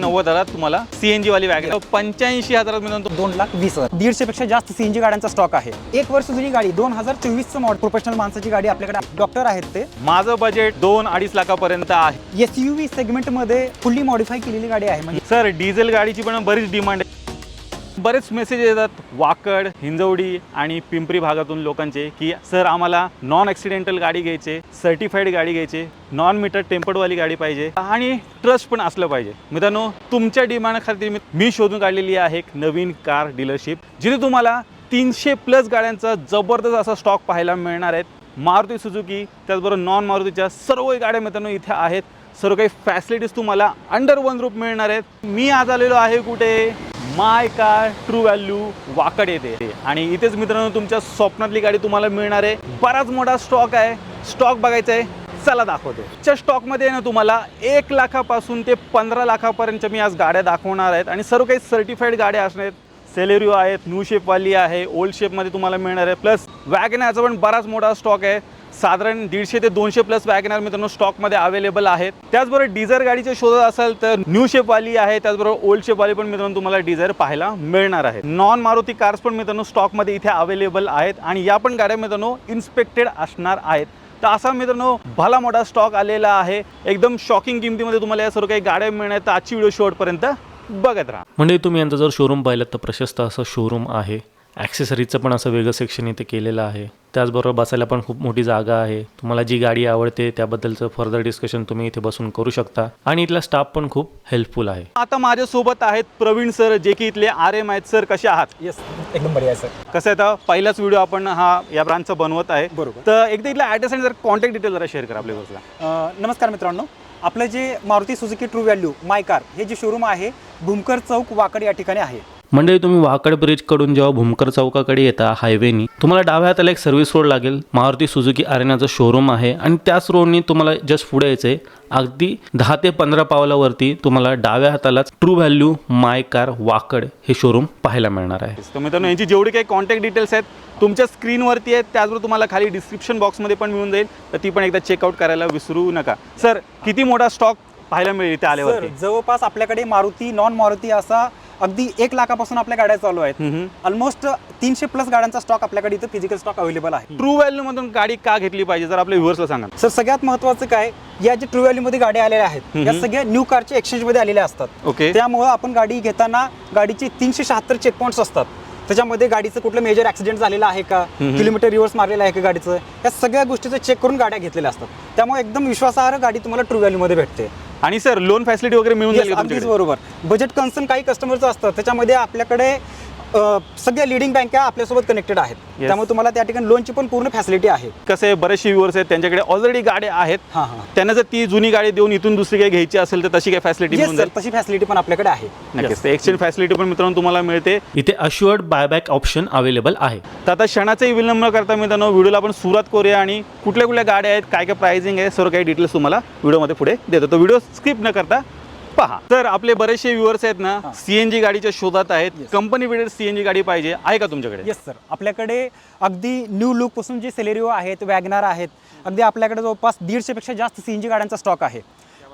नव्वद हजारात तुम्हाला सीएनजी वाली वॅगन पंच्याऐंशी हजारात मिळून दोन लाख वीस हजार. दीडशे पेक्षा जास्त सीएनजी गाड्यांचा स्टॉक आहे. एक वर्ष जुनी गाडी दोन हजार चोवीसचं मॉडेल प्रोफेशनल माणसाची गाडी आपल्याकडे डॉक्टर आहेत ते. माझं बजेट दोन अडीच लाखापर्यंत आहे. एस यू व्ही सेगमेंटमध्ये फुल्ली मॉडिफाय केलेली गाडी आहे. म्हणजे सर डिझेल गाडीची पण बरीच डिमांड आहे. बरेच मेसेज येतात. वाकड हिंजवडी आणि पिंपरी भागातून लोकांचे की सर आम्हाला नॉन ॲक्सिडेंटल गाडी घ्यायचे सर्टिफाईड गाडी घ्यायचे नॉन मीटर टेम्पर्डवाली गाडी पाहिजे आणि ट्रस्ट पण असलं पाहिजे. मित्रांनो तुमच्या डिमांड खातीर मी- मी शोधून काढलेली आहे एक नवीन कार डीलरशिप जिथे तुम्हाला तीनशे प्लस गाड्यांचा जबरदस्त असा स्टॉक पाहायला मिळणार आहेत. मारुती सुजुकी त्याचबरोबर नॉन मारुतीच्या सर्व गाड्या मित्रांनो इथे आहेत. सर्व काही फॅसिलिटीज तुम्हाला अंडर वन रूप मिळणार आहेत. मी आज आलेलो आहे कुठे? My car true value Wakad येते. आणि इथेच मित्रांनो तुमच्या स्वप्नातली गाडी तुम्हाला मिळणार आहे. बराच मोठा स्टॉक आहे. स्टॉक बघायचा आहे. चला दाखवतो. च्या स्टॉकमध्ये ना तुम्हाला एक लाखापासून ते पंधरा लाखापर्यंत मी आज गाड्या दाखवणार आहेत. आणि सर्व काही सर्टिफाईड गाड्या असणार आहेत. सेलेरिओ आहेत न्यू शेपवाली आहे ओल्ड शेपमध्ये तुम्हाला मिळणार आहे. प्लस वॅगनरचा पण बराच मोठा स्टॉक आहे. साधारण दीडशे ते दोनशे प्लस वॅगनर मित्रांनो स्टॉकमध्ये अवेलेबल आहेत. त्याचबरोबर डिझायर गाडीचे शोधत असाल तर न्यू शेपवाली आहे. त्याचबरोबर ओल्ड शेपवाली पण मित्रांनो तुम्हाला डिझायर पाहायला मिळणार आहे. नॉन मारुती कार्स पण मित्रांनो स्टॉकमध्ये इथे अवेलेबल आहेत. आणि या पण गाड्या मित्रांनो इन्स्पेक्टेड असणार आहेत. तर असा मित्रांनो भला मोठा स्टॉक आलेला आहे. एकदम शॉकिंग किमतीमध्ये तुम्हाला या सर्व काही गाड्या मिळणार तर आजची व्हिडिओ शेवटपर्यंत बघत राहा. म्हणजे तुम्ही यांचं जर शोरूम पाहिलं तर प्रशस्त असं शोरूम आहे. ॲक्सेसरीजचं पण असं वेगळं सेक्शन इथे केलेलं आहे. त्याचबरोबर बसायला पण खूप मोठी जागा आहे. तुम्हाला जी गाडी आवडते त्याबद्दलचं फर्दर डिस्कशन तुम्ही इथे बसून करू शकता. आणि इथला स्टाफ पण खूप हेल्पफुल आहे. आता माझ्यासोबत आहेत प्रवीण सर जे की इथले आर एम आहेत. सर कसे आहात? येस एकदम बढिया आहे सर कसं आहे तर पहिलाच व्हिडिओ आपण हा या ब्रांचचा बनवत आहे. बरोबर. तर एकदा इथला ॲड्रेस आणि जर कॉन्टॅक्ट डिटेल जरा शेअर करा आपल्या अ, नमस्कार मित्रांनो. आपलं जे Maruti Suzuki true value my car हे जे शोरूम आहे भूमकर चौक वाकड या ठिकाणी आहे. म्हणजे तुम्ही वाकड ब्रिजकडून जेव्हा भूमकर चौकाकडे येता हायवेनी तुम्हाला डाव्या हाताला एक सर्व्हिस रोड लागेल. मारुती सुझुकी अरेनाचं शोरूम आहे आणि त्याच रोडनी तुम्हाला जस्ट पुढे यायचं आहे अगदी दहा ते पंधरा पावलावरती तुम्हाला डाव्या हातालाच true value my car Wakad हे शोरूम पाहायला मिळणार आहे. तर मित्रांनो यांची जेवढी काही कॉन्टॅक्ट डिटेल्स आहेत तुमच्या स्क्रीनवरती आहेत त्याचबरोबर तुम्हाला खाली डिस्क्रिप्शन बॉक्समध्ये पण मिळून जाईल. तर ती पण एकदा चेकआउट करायला विसरू नका. सर किती मोठा स्टॉक पाहायला मिळेल इथे सर आल्यावरती जवळपास आपल्याकडे मारुती नॉन मारुती असा अगदी एक लाखापासून आपल्या गाड्या चालू आहेत. ऑलमोस्ट तीनशे प्लस गाड्यांचा स्टॉक आपल्याकडे इथं फिजिकल स्टॉक अवेलेबल आहे. ट्रू व्हॅल्यू मधून गाडी का घेतली पाहिजे जर आपल्या व्ह्युअर्सला सांगा सर सगळ्यात महत्वाचं काय या जे ट्रू व्हॅल्यू मध्ये गाड्या आलेल्या आहेत या. सगळ्या न्यू कारच्या एक्सचेंजमध्ये आलेल्या असतात. ओके त्यामुळं आपण गाडी घेताना गाडीचे तीनशे शहात्तर चेक पॉईंट्स असतात. त्याच्यामध्ये गाडीचं कुठलं मेजर ऍक्सिडेंट झालेलं आहे का. किलोमीटर रिव्हर्स मारलेलं आहे का गाडीचं या सगळ्या गोष्टीचं चेक करून गाड्या घेतलेल्या असतात. त्यामुळे एकदम विश्वासार्ह गाडी तुम्हाला ट्रू व्हॅल्यू मध्ये भेटते. आणि सर लोन फॅसिलिटी वगैरे मिळून जाईल का अगदीच तुमच्याकडे? बरोबर बजेट कन्सर्न काही कस्टमरचं असतं त्याच्यामध्ये आपल्याकडे सगळ्या लिडिंग बँका आपल्यासोबत कनेक्टेड आहेत. त्यामुळे तुम्हाला त्या ठिकाणी लोनची पण पूर्ण फॅसिलिटी आहे. कसं आहे बरेचसे व्ह्युअर्स आहेत त्यांच्याकडे ऑलरेडी गाड्या आहेत. हां हां त्यांना जर ती जुनी गाडी देऊन इथून दुसरी काही घ्यायची असेल तर तशी काही फॅसिलिटी मिळून जाईल. तशी फॅसिलिटी पण आपल्याकडे आहे. नक्कीच. एक्सचेंज फॅसिलिटी पण मित्रांनो तुम्हाला मिळते. इथे अश्युअर्ड बायबॅक ऑप्शन अवेलेबल आहे. तर आता क्षणाचाही विलंब न करता मित्रांनो व्हिडिओला आपण सुरुवात करूया आणि कुठल्या कुठल्या गाड्या आहेत काय काय प्राइसिंग आहे सर्व काही डिटेल्स तुम्हाला व्हिडिओमध्ये पुढे देतो. तो व्हिडिओ स्किप न करता पहा. तर आपले बरेचसे व्ह्युअर्स आहेत ना. सीएनजी गाडीच्या शोधात आहेत. कंपनी वेळेत सीएनजी गाडी पाहिजे. आहे का तुमच्याकडे? येस सर आपल्याकडे अगदी न्यू लुकपासून जे सेलेरिओ आहेत वॅगनार आहेत अगदी आपल्याकडे जवळपास दीडशेपेक्षा जास्त सी एन जी गाड्यांचा स्टॉक आहे.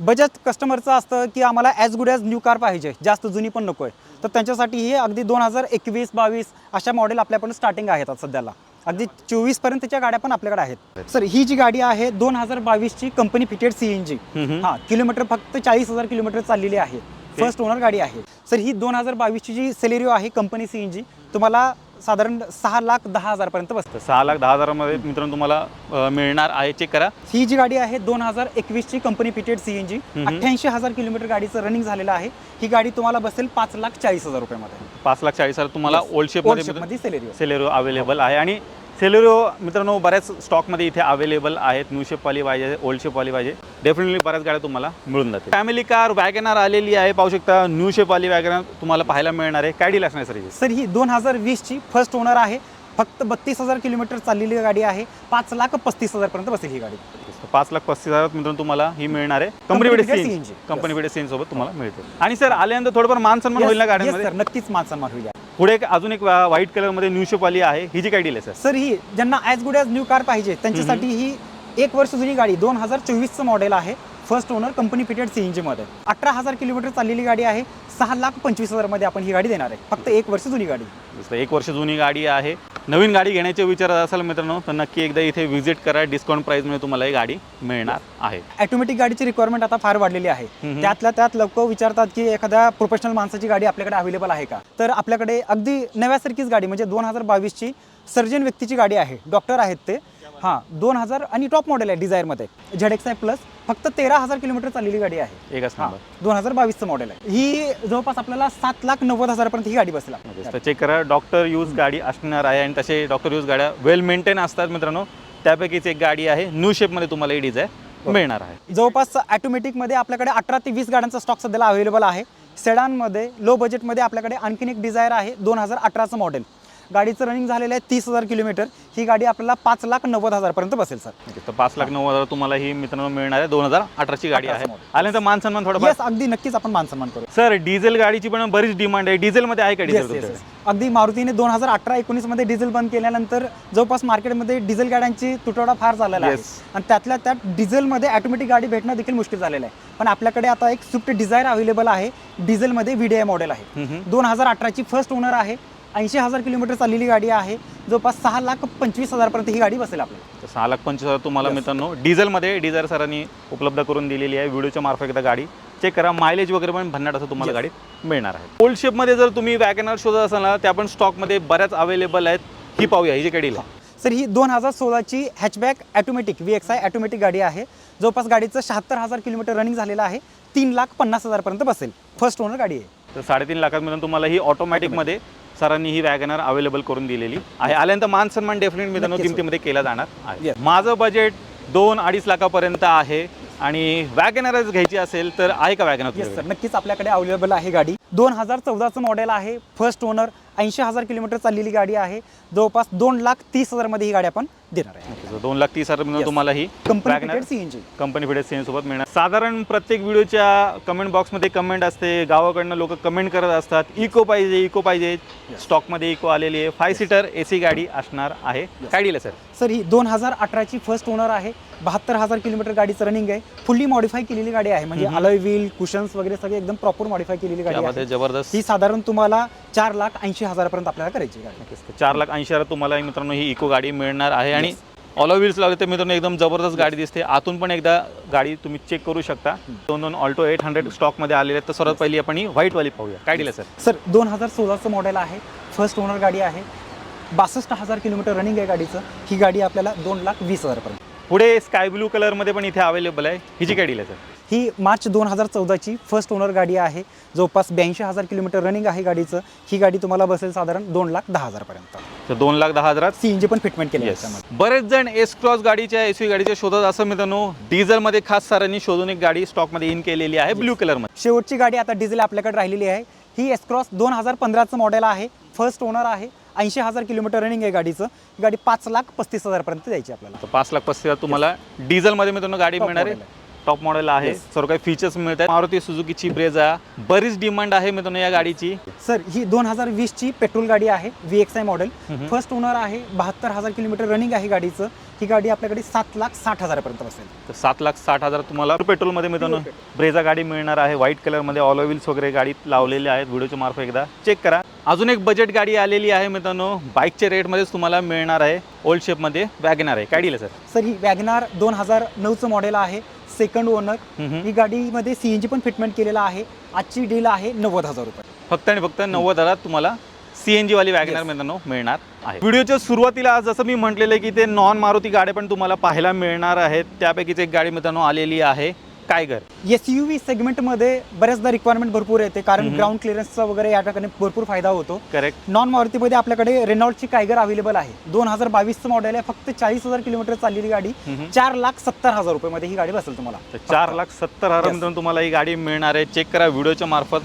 बजेट कस्टमरचं असतं की आम्हाला as good as new car पाहिजे. जास्त जुनी पण नको आहे तर त्यांच्यासाठी हे अगदी दोन हजार एकवीस बावीस अशा मॉडेल आपल्याकडून स्टार्टिंग आहेत सध्याला. अगदी चोवीस पर्यंतच्या गाड्या पण आपल्याकडे आहेत. सर ही जी गाडी आहे दोन हजार बावीसची company fitted C N G हम्म. हां किलोमीटर फक्त चाळीस हजार किलोमीटर चाललेली आहे. फर्स्ट ओनर गाडी आहे. सर ही दोन हजार बावीसची जी सेलेरिओ आहे कंपनी सी एन जी तुम्हाला साधारण सहा लाख दहा हजारपर्यंत बसतं. सहा लाख दहा हजारामध्ये मित्रांनो तुम्हाला अं, मिळणार आहे. चेक करा. ही जी गाडी आहे दोन हजार एकवीसची company fitted C N G हम्म. अठ्ठ्याऐंशी हजार किलोमीटर गाडीचं रनिंग झालेलं आहे. ही गाडी तुम्हाला बसेल पाच लाख चाळीस हजार रुपयामध्ये. पाच लाख चाळीस हजार तुम्हाला ओल्ड ओल्ड शेपमध्ये शेपमध्ये सेलेरिओ सेलेरो अवेलेबल आहे. आणि सेलेरिओ मित्रांनो बऱ्याच स्टॉकमध्ये इथे अवेलेबल आहेत. न्यू शेपवाली पाहिजे ओल्ड शेपवाली पाहिजे. डेफिनेटली बऱ्याच गाड्या तुम्हाला मिळून जाते फॅमिली कार वॅगनार आलेली आहे. पाहू शकता न्यू शेपवाली वॅगनार तुम्हाला पाहायला मिळणार आहे. काय डील असणार सर सर ही दोन हजार वीसची फर्स्ट ओनर आहे. फक्त बत्तीस हजार किलोमीटर चाललेली गाडी आहे. पाच लाख पस्तीस हजारपर्यंत बसेल ही गाडी. पाच लाख पस्तीस हजारात मित्रांनो तुम्हाला ही मिळणार आहे. कंपनी सीन CNG. कंपनी वेडे सीन सोबत तुम्हाला मिळते आणि सर आल्यानंतर थोडंफार मान सन्मान होईल ना गाड्यांमध्ये? sir, नक्कीच मान सन्मान होईल. पुढे एक अजून एक व्हाईट कलरमध्ये न्यू शेपवाली आहे. ही जी काय डील आहे सर सर ही ज्यांना as good as new car पाहिजे त्यांच्यासाठी ही एक वर्ष जुनी गाडी दोन हजार चोवीसचं मॉडेल आहे. First owner company fitted C N जीमध्ये अठरा हजार किलोमीटर चाललेली गाडी आहे. सहा लाख पंचवीस हजारमध्ये आपण ही गाडी देणार आहे. फक्त एक वर्ष जुनी गाडी. एक वर्ष जुनी गाडी आहे. नवीन गाडी घेण्याचे विचार असाल मित्रांनो तर नक्की एकदा इथे व्हिजिट करा. डिस्काउंट प्राईजमध्ये तुम्हाला ही गाडी मिळणार आहे. ऑटोमॅटिक गाडीची रिक्वायरमेंट आता फार वाढलेली आहे. त्यातल्या त्यात लोक विचारतात की एखाद्या प्रोफेशनल माणसाची गाडी आपल्याकडे अवेलेबल आहे का? तर आपल्याकडे अगदी नव्यासारखीच गाडी म्हणजे दोन हजार बावीसची सर्जन व्यक्तीची गाडी आहे. डॉक्टर आहेत ते. हां दोन हजार आणि टॉप मॉडेल आहे डिझायरमध्ये झेड एक्स आय प्लस फक्त तेरा हजार किलोमीटर चाललेली गाडी आहे. एकच हां नंबर दोन हजार बावीसचं मॉडेल आहे. ही जवळपास आपल्याला सात लाख नव्वद हजारपर्यंत ही गाडी बसेल आपल्याला. तर चेक करा. डॉक्टर यूज गाडी असणार आहे आणि तसे डॉक्टर यूज गाड्या वेल मेंटेन असतात मित्रांनो. त्यापैकीच एक गाडी आहे. न्यू शेपमध्ये तुम्हाला ही डिझाईन मिळणार आहे. जवळपास ॲटोमॅटिकमध्ये आपल्याकडे अठरा ते वीस गाड्यांचा स्टॉक सध्याला अवेलेबल आहे. सेडानमध्ये लो बजेटमध्ये आपल्याकडे आणखीन एक डिझायर आहे. दोन हजार अठराचं मॉडेल गाडीचं रनिंग झालेलं आहे तीस हजार किलोमीटर. ही गाडी आपल्याला पाच लाख नव्वद हजारपर्यंत बसेल सर. ओके, तर पाच लाख नऊ हजार तुम्हाला ही मित्रांनो मिळणार आहे. दोन हजार अठराची गाडी आहे. 18 model. आल्यानंतर मान सन्मान थोडं येस अगदी नक्कीच आपण मान सन्मान करू. सर डिझेल गाडीची पण बरीच डिमांड आहे. डिझेलमध्ये आहे का Yes, डिझेल yes. अगदी मारुतीने दोन हजार अठरा एकोणीसमध्ये डिझेल बंद केल्यानंतर जवळपास मार्केटमध्ये डिझेल गाड्यांची तुटवडा फार झालेला आहे. Yes. आणि त्यातल्या त्यात डिझेलमध्ये ऑटोमॅटिक गाडी भेटणं देखील मुश्किल झालेलं आहे. पण आपल्याकडे आता एक स्विफ्ट डिझायर अवेलेबल आहे. डिझेलमध्ये व्ही डी आय मॉडेल आहे. दोन हजार अठराची फर्स्ट ओनर आहे. ऐंशी हजार किलोमीटर चाललेली गाडी आहे. जवळपास सहा लाख पंचवीस हजारपर्यंत ही गाडी बसेल आपल्याला. तर सहा लाख पंचवीस हजार तुम्हाला मित्रांनो डिझेलमध्ये डिझायर सरांनी उपलब्ध करून दिलेली आहे. व्हिडिओच्या मार्फत एकदा गाडी चेक करा. मायलेज वगैरे पण भन्नाट असं तुम्हाला गाडी मिळणार आहे. ओल्ड शेपमध्ये जर तुम्ही वॅगनर शोधत असाल ना त्या पण स्टॉकमध्ये बऱ्याच अवेलेबल आहेत. ही पाहूया ही जी गाडी आहे. सर ही दोन हजार सोळाची hatchback automatic V X I automatic गाडी आहे. जवळपास गाडीचं शहात्तर हजार किलोमीटर रनिंग झालेलं आहे. तीन लाख पन्नास हजारपर्यंत बसेल. फर्स्ट ओनर गाडी आहे. तर साडेतीन लाखात तुम्हाला ही ऑटोमॅटिकमध्ये सरांनी ही वॅगनर अवेलेबल करून दिलेली आहे. आल्यानंतर मान सन्मान डेफिनेट मित्रांनो. किमतीमध्ये केला जाणार आहे. माझं बजेट दोन अडीच लाखापर्यंत आहे आणि वॅगनरच घ्यायची असेल तर आहे का वॅगनर सर नक्कीच आपल्याकडे अवेलेबल आहे गाडी. दोन हजार चौदाचं मॉडेल आहे. फर्स्ट ओनर ऐंशी हजार किलोमीटर चाललेली गाडी आहे. जवळपास दोन लाख तीस हजारमध्ये ही गाडी आपण देणार आहे. दोन लाख तीस हजार मिळून Yes. तुम्हाला ही company WagonR fitted company fitted Sen सोबत मिळणार. साधारण प्रत्येक व्हिडिओच्या कमेंट बॉक्समध्ये कमेंट असते. गावाकडनं लोक कमेंट करत असतात. इको पाहिजे इको पाहिजे. स्टॉकमध्ये इको आलेली आहे. फाय सीटर ए सी गाडी असणार आहे. काय दिलं सर सर ही दोन हजार अठराची फर्स्ट ओनर आहे. बहात्तर हजार किलोमीटर गाडीचं रनिंग आहे. फुल्ली मॉडिफाय केलेली गाडी आहे. म्हणजे अलॉय व्हील कुशन्स वगैरे सगळे एकदम प्रॉपर मॉडिफाय केलेली गाडी त्यामध्ये आहे. जबरदस्त. ही साधारण तुम्हाला चार लाख ऐंशी हजारापर्यंत आपल्याला करायची गाडी. चार लाख ऐंशी हजार तुम्हाला मित्रांनो ही इको गाडी मिळणार आहे आणि ऑलो व्हील्स लावले तर मित्रांनो एकदम जबरदस्त गाडी दिसते. आतून पण एकदा गाडी तुम्ही चेक करू शकता. दोन दोन ऑल्टो एट हंड्रेड स्टॉकमध्ये आलेले आहेत. तर सर्वात पहिली आपण ही व्हाईटवाली पाहूया. काय दिलं सर सर दोन हजार सोळाचं मॉडेल आहे. फर्स्ट ओनर गाडी आहे. बासष्ट हजार किलोमीटर रनिंग आहे गाडीचं. ही गाडी आपल्याला दोन लाख वीस हजारपर्यंत. पुढे स्काय ब्लू कलरमध्ये पण इथे अवेलेबल आहे. ही जी काय दिलं सर ही मार्च दोन हजार चौदाची फर्स्ट ओनर गाडी आहे. जवळपास ब्याऐंशी हजार किलोमीटर रनिंग आहे गाडीचं. ही गाडी तुम्हाला बसेल साधारण दोन लाख दहा हजारपर्यंत तर दोन लाख दहा हजारात? सी इंजी पण फिटमेंट केली आहे बरेच जण एस क्रॉस गाडीच्या एस गाडीच्या शोधत असं मित्रांनो डिझेलमध्ये खास सरांनी शोधून एक गाडी स्टॉकमध्ये इन केलेली आहे ब्ल्यू कलरमध्ये शेवटची गाडी आता डिझेल आपल्याकडे राहिलेली आहे. ही एसक्रॉस दोन हजार पंधराचं मॉडेल आहे. फर्स्ट ओनर आहे. ऐंशी हजार किलोमीटर रनिंग आहे गाडीचं. ही गाडी पाच लाख पस्तीस हजारपर्यंत द्यायची आपल्याला. पाच लाख पस्तीस हजार तुम्हाला डिझेलमध्ये मित्रांनो गाडी मिळणार आहे. टॉप मॉडेल आहे. सर्व काही फीचर्स मिळतात. मारुती सुझुकीची ब्रेझा बरीच डिमांड आहे मित्रांनो या गाडीची. सर ही दोन हजार वीसची पेट्रोल गाडी आहे V X I model. First owner आहे बहात्तर हजार किलोमीटर रनिंग आहे गाडीचं. ही गाडी आपल्याकडे सात लाख साठ हजारापर्यंत बसेल. तर सात लाख साठ हजार तुम्हाला पेट्रोलमध्ये मित्रांनो ब्रेझा गाडी मिळणार आहे. व्हाईट कलरमध्ये ऑलो व्हील्स वगैरे गाडीत लावलेले आहेत. व्हिडिओच्या मार्फत एकदा चेक करा. अजून एक बजेट गाडी आलेली आहे मित्रांनो. बाईकच्या रेटमध्येच तुम्हाला मिळणार आहे. ओल्ड शेपमध्ये वॅगनार आहे. काय दिलं सर? सर ही वॅगनार दोन हजार नऊचं मॉडेल आहे. सेकंड ओनर हम्म. ही गाडीमध्ये सी एन जी पण फिटमेंट केलेला आहे. आजची डील आहे नव्वद हजार रुपये. फक्त आणि फक्त नव्वद हजारात तुम्हाला सीएनजी वाली वॅगनर मित्रांनो मिळणार आहे. व्हिडिओच्या सुरुवातीला जसं मी म्हटलेलं की ते नॉन मारुती गाड्या पण तुम्हाला पाहायला मिळणार आहेत. त्यापैकीच एक गाडी मित्रांनो आलेली आहे. कायगर एस यू व्ही सेगमेंटमध्ये बऱ्याचदा रिक्वायरमेंट भरपूर येते कारण ग्राउंड क्लिअरन्सचा वगैरे या ठिकाणी भरपूर फायदा होतो. करेक्ट नॉन मारुतीमध्ये आपल्याकडे रेनॉल्डची कायगर अवेलेबल आहे? दोन हजार बावीसचं मॉडेल आहे फक्त चाळीस हजार किलोमीटर चाललेली गाडी. चार लाख सत्तर हजार रुपयेमध्ये ही गाडी बसेल तुम्हाला. चार लाख सत्तर हजार तुम्हाला ही गाडी मिळणार आहे. चेक करा व्हिडिओच्या मार्फत.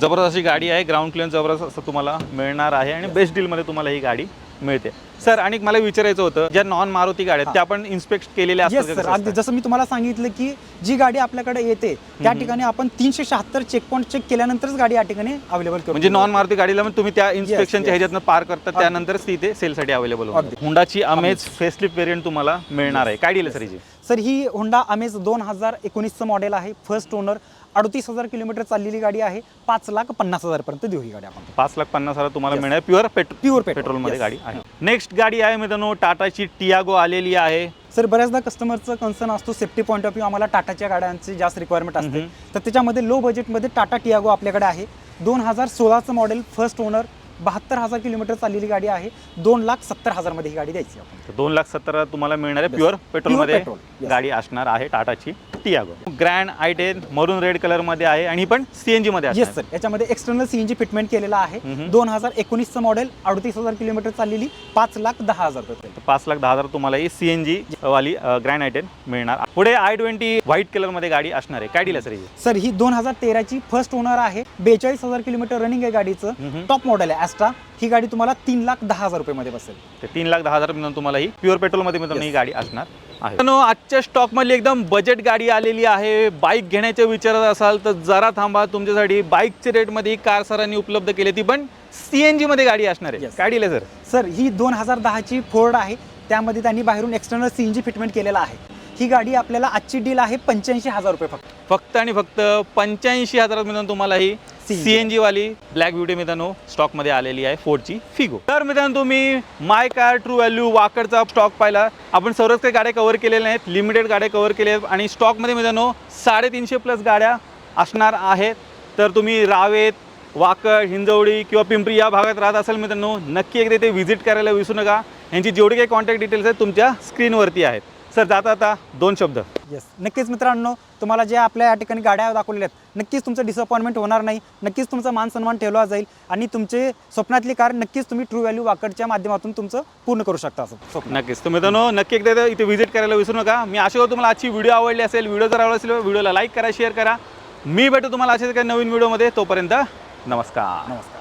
जबरदस्त अशी गाडी आहे ग्राउंड क्लिअर जबरदस्त असं तुम्हाला मिळणार आहे आणि बेस्ट डीलमध्ये तुम्हाला ही गाडी मिळते. सर आणि मला विचारायचं होतं ज्या नॉन मारुती गाड्या त्या आपण इन्स्पेक्ट केलेल्या येस असतात सर अगदी? जसं मी तुम्हाला सांगितलं की जी गाडी आपल्याकडे येते त्या ठिकाणी आपण तीनशे शहात्तर चेक पॉईंट चेक केल्यानंतरच गाडी या ठिकाणी अवेलेबल करू म्हणजे नॉन मारुती गाडीला तुम्ही त्या इन्स्पेक्शनच्या. ह्याच्यातनं पार करता त्यानंतरच ती इथे सेलसाठी अवेलेबल. हुंडाची अमेज फेसलिप वेरियंट तुम्हाला मिळणार आहे. काय डील सर हिची? सर ही होंडा अमेज दोन हजार एकोणीसचं मॉडेल आहे. फर्स्ट ओनर अडतीस हजार किलोमीटर चाललेली गाडी आहे. पाच लाख पन्नास हजारपर्यंत देऊ ही गाडी आपण. पाच लाख पन्नास हजार तुम्हाला मिळणार प्युअर पेट्रोल petrol, पेट्रोलमध्ये. गाडी आहे. नेक्स्ट गाडी आहे मित्रांनो टाटाची टियागो आलेली आहे. सर बऱ्याचदा कस्टमरचं कन्सर्न असतो सेफ्टी पॉईंट ऑफ व्ह्यू आम्हाला टाटाच्या गाड्यांची जास्त रिक्वायरमेंट असते. तर त्याच्यामध्ये लो बजेटमध्ये टाटा टियागो आपल्याकडे आहे. दोन हजार सोळाचं मॉडेल फर्स्ट ओनर बहात्तर हजार किलोमीटर चाललेली गाडी आहे. दोन लाख सत्तर हजारमध्ये ही गाडी द्यायची आपण. तर दोन लाख सत्तर तुम्हाला मिळणार आहे. प्युअर पेट्रोलमध्ये petrol, yes. गाडी असणार आहे टाटाची. Tiago grand i ten maroon red कलरमध्ये आहे आणि पण सीएनजी मध्ये येस सर याच्यामध्ये एक्सटर्नल सीएनजी फिटमेंट केलेला आहे. दोन हजार एकोणीसचं मॉडेल अडतीस हजार किलोमीटर चाललेली पाच लाख दहा हजार पाच लाख दहा हजार तुम्हाला ही सीएनजी वाली ग्रँड आय टेन मिळणार. पुढे आय ट्वेंटी व्हाईट कलरमध्ये गाडी असणार आहे. काय डील सर सर ही दोन हजार तेराची फर्स्ट ओनर आहे. बेचाळीस हजार किलोमीटर रनिंग आहे गाडीचं. टॉप मॉडेल आहे ॲस्ट्रा ही गाडी तुम्हाला तीन लाख दहा हजार रुपये बसेल. ते तीन लाख दहा हजार तुम्हाला ही प्युअर पेट्रोलमध्ये मित्रांनो ही गाडी असणार. आजच्या स्टॉकमधली एकदम बजेट गाडी आलेली आहे. बाईक घेण्याच्या विचारात असाल तर जरा थांबा तुमच्यासाठी बाईकच्या रेटमध्ये कार सरांनी उपलब्ध केली ती पण सीएनजी मध्ये गाडी असणार आहे. Yes. काय डील सर सर ही दोन हजार दहाची फोर्ड आहे. त्यामध्ये त्यांनी बाहेरून external C N G fitment केलेला आहे. ही गाडी आपल्याला आजची डील आहे पंच्याऐंशी हजार रुपये फक्त. फक्त आणि फक्त पंच्याऐंशी हजारात मित्रांनो तुम्हाला ही CNG. सीएनजी वाली. ब्लॅक ब्युटी मित्रांनो स्टॉकमध्ये आलेली आहे फोर्डची फिगो तर मित्रांनो तुम्ही माय कार ट्रू व्हॅल्यू वाकडचा स्टॉक पाहिला. आपण सर्वच काही गाड्या कव्हर केलेल्या आहेत लिमिटेड गाड्या कव्हर केल्या आहेत. आणि स्टॉकमध्ये मित्रांनो साडेतीनशे प्लस गाड्या असणार आहेत. तर तुम्ही रावेत वाकड हिंजवडी किंवा पिंपरी या भागात राहत असाल मित्रांनो नक्की एकदा ते व्हिजिट करायला विसरू नका. यांची जेवढी काही कॉन्टॅक्ट डिटेल्स आहेत तुमच्या स्क्रीनवरती आहेत. सर जाता आता दोन शब्द. येस नक्कीच मित्रांनो तुम्हाला जे आपल्या या ठिकाणी गाड्या दाखवलेल्या आहेत नक्कीच तुमचं डिसअपॉइंटमेंट होणार नाही नक्कीच तुमचा मान सन्मान ठेवला जाईल आणि तुमचे स्वप्नातली कार नक्कीच तुम्ही ट्रू व्हॅल्यू वाकडच्या माध्यमातून तुमचं पूर्ण करू शकता असं स्वप्न. नक्कीच. तर मित्रांनो नक्की एकदा इथं- व्हिजिट करायला विसरू नका. मी आशा करतो तुम्हाला आजची व्हिडिओ आवडली असेल व्हिडिओ जर आवडला असेल व्हिडिओला लाईक करा शेअर करा. मी भेटू तुम्हाला अशाच काही नवीन व्हिडिओमध्ये तोपर्यंत नमस्कार. नमस्कार.